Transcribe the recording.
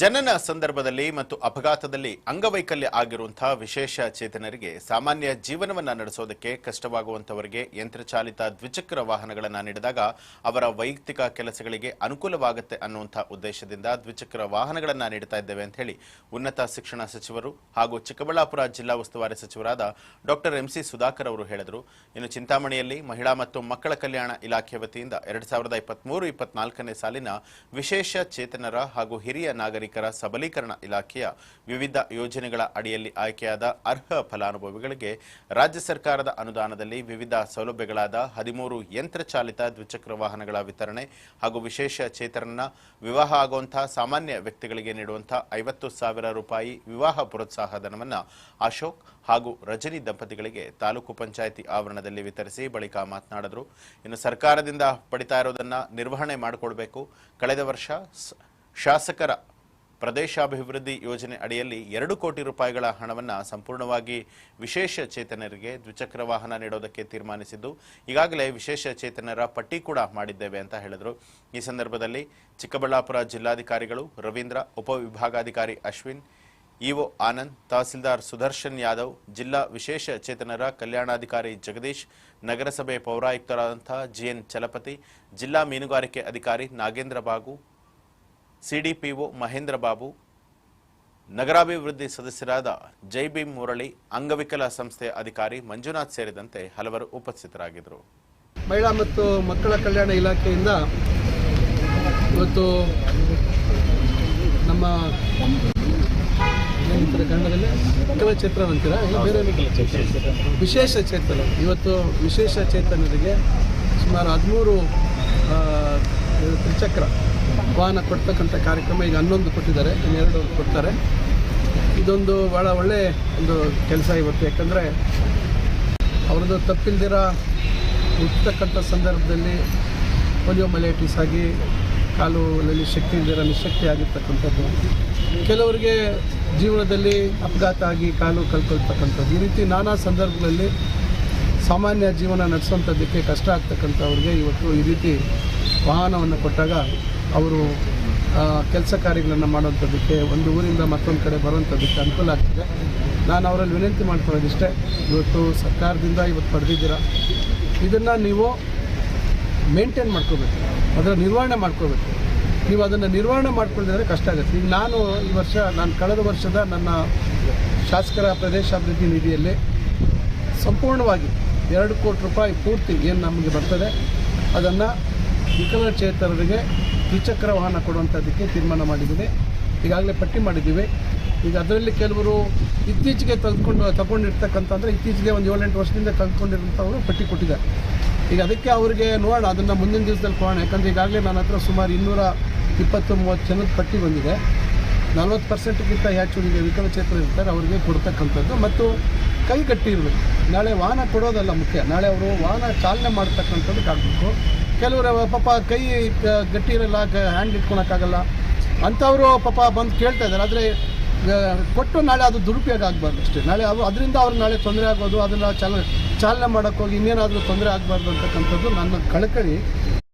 ಜನನ ಸಂದರ್ಭದಲ್ಲಿ ಮತ್ತು ಅಪಘಾತದಲ್ಲಿ ಅಂಗವೈಕಲ್ಯ ಆಗಿರುವಂತಹ ವಿಶೇಷ ಚೇತನರಿಗೆ ಸಾಮಾನ್ಯ ಜೀವನವನ್ನ ನಡೆಸೋದಕ್ಕೆ ಕಷ್ಟವಾಗುವಂತವರಿಗೆ ಯಂತ್ರಚಾಲಿತ ದ್ವಿಚಕ್ರ ವಾಹನಗಳನ್ನು ನೀಡಿದಾಗ ಅವರ ವೈಯಕ್ತಿಕ ಕೆಲಸಗಳಿಗೆ ಅನುಕೂಲವಾಗುತ್ತೆ ಅನ್ನುವಂಥ ಉದ್ದೇಶದಿಂದ ದ್ವಿಚಕ್ರ ವಾಹನಗಳನ್ನು ನೀಡ್ತಾ ಇದ್ದೇವೆ ಅಂತ ಹೇಳಿ ಉನ್ನತ ಶಿಕ್ಷಣ ಸಚಿವರು ಹಾಗೂ ಚಿಕ್ಕಬಳ್ಳಾಪುರ ಜಿಲ್ಲಾ ಉಸ್ತುವಾರಿ ಸಚಿವರಾದ ಡಾಕ್ಟರ್ ಎಂಸಿ ಸುಧಾಕರ್ ಅವರು ಹೇಳಿದರು. ಇನ್ನು ಚಿಂತಾಮಣಿಯಲ್ಲಿ ಮಹಿಳಾ ಮತ್ತು ಮಕ್ಕಳ ಕಲ್ಯಾಣ ಇಲಾಖೆ ವತಿಯಿಂದ ಎರಡ್ ಸಾವಿರದ ಸಾಲಿನ ವಿಶೇಷ ಚೇತನರ ಹಾಗೂ ಹಿರಿಯ ನಾಗರಿಕರ ಸಬಲೀಕರಣ ಇಲಾಖೆಯ ವಿವಿಧ ಯೋಜನೆಗಳ ಅಡಿಯಲ್ಲಿ ಆಯ್ಕೆಯಾದ ಅರ್ಹ ಫಲಾನುಭವಿಗಳಿಗೆ ರಾಜ್ಯ ಸರ್ಕಾರದ ಅನುದಾನದಲ್ಲಿ ವಿವಿಧ ಸೌಲಭ್ಯಗಳಾದ ಹದಿಮೂರು ಯಂತ್ರಚಾಲಿತ ದ್ವಿಚಕ್ರ ವಾಹನಗಳ ವಿತರಣೆ ಹಾಗೂ ವಿಶೇಷ ಚೇತನನ ವಿವಾಹ ಆಗುವಂತಹ ಸಾಮಾನ್ಯ ವ್ಯಕ್ತಿಗಳಿಗೆ ನೀಡುವಂತಹ ಐವತ್ತು ಸಾವಿರ ರೂಪಾಯಿ ವಿವಾಹ ಪ್ರೋತ್ಸಾಹ ಧನವನ್ನು ಅಶೋಕ್ ಹಾಗೂ ರಜನಿ ದಂಪತಿಗಳಿಗೆ ತಾಲೂಕು ಪಂಚಾಯಿತಿ ಆವರಣದಲ್ಲಿ ವಿತರಿಸಿ ಬಳಿಕ ಮಾತನಾಡಿದರು. ಇನ್ನು ಸರ್ಕಾರದಿಂದ ಪಡಿತಾ ಇರೋದನ್ನ ನಿರ್ವಹಣೆ ಮಾಡಿಕೊಡಬೇಕು. ಕಳೆದ ವರ್ಷ ಶಾಸಕರ ಪ್ರದೇಶಾಭಿವೃದ್ಧಿ ಯೋಜನೆ ಅಡಿಯಲ್ಲಿ ಎರಡು ಕೋಟಿ ರೂಪಾಯಿಗಳ ಹಣವನ್ನು ಸಂಪೂರ್ಣವಾಗಿ ವಿಶೇಷ ಚೇತನರಿಗೆ ದ್ವಿಚಕ್ರ ವಾಹನ ನೀಡೋದಕ್ಕೆ ತೀರ್ಮಾನಿಸಿದ್ದು, ಈಗಾಗಲೇ ವಿಶೇಷ ಚೇತನರ ಪಟ್ಟಿ ಕೂಡ ಮಾಡಿದ್ದೇವೆ ಅಂತ ಹೇಳಿದರು. ಈ ಸಂದರ್ಭದಲ್ಲಿ ಚಿಕ್ಕಬಳ್ಳಾಪುರ ಜಿಲ್ಲಾಧಿಕಾರಿಗಳು ರವೀಂದ್ರ, ಉಪವಿಭಾಗಾಧಿಕಾರಿ ಅಶ್ವಿನ್, ಇಒ ಆನಂದ್, ತಹಸೀಲ್ದಾರ್ ಸುದರ್ಶನ್ ಯಾದವ್, ಜಿಲ್ಲಾ ವಿಶೇಷ ಚೇತನರ ಕಲ್ಯಾಣಾಧಿಕಾರಿ ಜಗದೀಶ್, ನಗರಸಭೆ ಪೌರಾಯುಕ್ತರಾದಂತಹ ಜಿಎನ್ ಚಲಪತಿ, ಜಿಲ್ಲಾ ಮೀನುಗಾರಿಕೆ ಅಧಿಕಾರಿ ನಾಗೇಂದ್ರ ಬಾಗು ಸಿಡಿಪಿಒ ಮಹೇಂದ್ರ ಬಾಬು, ನಗರಾಭಿವೃದ್ಧಿ ಸದಸ್ಯರಾದ ಜೈಬೀಮ್ ಮುರಳಿ, ಅಂಗವಿಕಲ ಸಂಸ್ಥೆಯ ಅಧಿಕಾರಿ ಮಂಜುನಾಥ್ ಸೇರಿದಂತೆ ಹಲವರು ಉಪಸ್ಥಿತರಾಗಿದ್ದರು. ಮಹಿಳಾ ಮತ್ತು ಮಕ್ಕಳ ಕಲ್ಯಾಣ ಇಲಾಖೆಯಿಂದ ಇವತ್ತು ನಮ್ಮ ಕನ್ನಡದಲ್ಲಿ ಇಲ್ಲ ಬೇರೆ ವಿಶೇಷ ಚೇತನ. ಇವತ್ತು ವಿಶೇಷ ಚೇತನರಿಗೆ ಸುಮಾರು ಹದಿಮೂರು ತ್ರಿಚಕ್ರ ವಾಹನ ಕೊಡ್ತಕ್ಕಂಥ ಕಾರ್ಯಕ್ರಮ ಈಗ ಹನ್ನೊಂದು ಕೊಟ್ಟಿದ್ದಾರೆ ಇನ್ನೆರಡು ಕೊಡ್ತಾರೆ. ಇದೊಂದು ಭಾಳ ಒಳ್ಳೆ ಒಂದು ಕೆಲಸ ಇವತ್ತು, ಯಾಕಂದರೆ ಅವ್ರದ್ದು ತಪ್ಪಿಲ್ದಿರ ಹುಟ್ಟತಕ್ಕಂಥ ಸಂದರ್ಭದಲ್ಲಿ ಪೋಲಿಯೋ ಮಲೇಟಿಸ್ ಆಗಿ ಕಾಲುಗಳಲ್ಲಿ ಶಕ್ತಿ ಇಲ್ದಿರ ನಿಶಕ್ತಿ ಆಗಿರ್ತಕ್ಕಂಥದ್ದು. ಕೆಲವರಿಗೆ ಜೀವನದಲ್ಲಿ ಅಪಘಾತ ಆಗಿ ಕಾಲು ಕಲ್ಕೊಳ್ತಕ್ಕಂಥದ್ದು ಈ ರೀತಿ ನಾನಾ ಸಂದರ್ಭಗಳಲ್ಲಿ ಸಾಮಾನ್ಯ ಜೀವನ ನಡೆಸುವಂಥದ್ದಕ್ಕೆ ಕಷ್ಟ ಆಗ್ತಕ್ಕಂಥವ್ರಿಗೆ ಇವತ್ತು ಈ ರೀತಿ ವಾಹನವನ್ನು ಕೊಟ್ಟಾಗ ಅವರು ಕೆಲಸ ಕಾರ್ಯಗಳನ್ನು ಮಾಡುವಂಥದ್ದಕ್ಕೆ ಒಂದು ಊರಿಂದ ಮತ್ತೊಂದು ಕಡೆ ಬರುವಂಥದ್ದಕ್ಕೆ ಅನುಕೂಲ ಆಗ್ತದೆ. ನಾನು ಅವರಲ್ಲಿ ವಿನಂತಿ ಮಾಡ್ಕೊಳ್ಳೋದಿಷ್ಟೇ ಇವತ್ತು ಸರ್ಕಾರದಿಂದ ಇವತ್ತು ಪಡೆದಿದ್ದೀರಾ? ಇದನ್ನು ನೀವು ಮೇಂಟೈನ್ ಮಾಡ್ಕೋಬೇಕು, ಅದರ ನಿರ್ವಹಣೆ ಮಾಡ್ಕೋಬೇಕು. ನೀವು ಅದನ್ನು ನಿರ್ವಹಣೆ ಮಾಡ್ಕೊಳ್ಳಿದ್ರೆ ಕಷ್ಟ ಆಗುತ್ತೆ. ಈಗ ನಾನು ಈ ವರ್ಷ, ನಾನು ಕಳೆದ ವರ್ಷದ ನನ್ನ ಶಾಸಕರ ಪ್ರದೇಶಾಭಿವೃದ್ಧಿ ನಿಧಿಯಲ್ಲಿ ಸಂಪೂರ್ಣವಾಗಿ ಎರಡು ಕೋಟಿ ರೂಪಾಯಿ ಪೂರ್ತಿ ಏನು ನಮಗೆ ಬರ್ತದೆ, ಅದನ್ನು ವಿಕಲಚೇತನರಿಗೆ ದ್ವಿಚಕ್ರ ವಾಹನ ಕೊಡುವಂಥದ್ದಕ್ಕೆ ತೀರ್ಮಾನ ಮಾಡಿದ್ದೀವಿ. ಈಗಾಗಲೇ ಪಟ್ಟಿ ಮಾಡಿದ್ದೀವಿ. ಈಗ ಅದರಲ್ಲಿ ಕೆಲವರು ಇತ್ತೀಚೆಗೆ ತೆಗೆದುಕೊಂಡು ತಗೊಂಡಿರ್ತಕ್ಕಂಥ ಅಂದರೆ ಇತ್ತೀಚೆಗೆ ಒಂದು ಏಳೆಂಟು ವರ್ಷದಿಂದ ತೆಗೆದುಕೊಂಡಿರುವಂಥವರು ಪಟ್ಟಿ ಕೊಟ್ಟಿದ್ದಾರೆ. ಈಗ ಅದಕ್ಕೆ ಅವರಿಗೆ ನೋಡೋಣ, ಅದನ್ನು ಮುಂದಿನ ದಿವಸದಲ್ಲಿ ಕೊಡೋಣ. ಯಾಕಂದರೆ ಈಗಾಗಲೇ ನನ್ನ ಹತ್ರ ಸುಮಾರು ಇನ್ನೂರ ಇಪ್ಪತ್ತು ಮೂವತ್ತು ಜನದ ಪಟ್ಟಿ ಬಂದಿದೆ. ನಲ್ವತ್ತು ಪರ್ಸೆಂಟ್ಗಿಂತ ಹೆಚ್ಚು ಈಗ ವಿಕಲಚೇತನ ಇರ್ತಾರೆ, ಅವರಿಗೆ ಕೊಡ್ತಕ್ಕಂಥದ್ದು. ಮತ್ತು ಕೈಗಟ್ಟಿರಬೇಕು ನಾಳೆ ವಾಹನ ಕೊಡೋದಲ್ಲ ಮುಖ್ಯ. ನಾಳೆ ಅವರು ವಾಹನ ಚಾಲನೆ ಮಾಡ್ತಕ್ಕಂಥದ್ದು ಆಗಬೇಕು ಕೆಲವರು ಪಾಪ ಕೈ ಗಟ್ಟಿ ಇರಲ್ಲ ಹ್ಯಾಂಡ್ ಇಟ್ಕೊಳಕ್ಕಾಗಲ್ಲ. ಅಂಥವರು ಪಾಪ ಬಂದು ಕೇಳ್ತಾ ಇದ್ದಾರೆ. ಆದರೆ ಕೊಟ್ಟು ನಾಳೆ ಅದು ದುರುಪಯೋಗ ಆಗಬಾರ್ದು ಅಷ್ಟೇ. ನಾಳೆ ಅವು, ಅದರಿಂದ ಅವ್ರು ನಾಳೆ ತೊಂದರೆ ಆಗೋದು ಅದನ್ನು ಚಾಲನೆ ಚಾಲನೆ ಮಾಡೋಕ್ಕೋಗಿ ಇನ್ನೇನಾದರೂ ತೊಂದರೆ ಆಗಬಾರ್ದು ಅಂತಕ್ಕಂಥದ್ದು ನನ್ನ ಕಳಕಳಿ.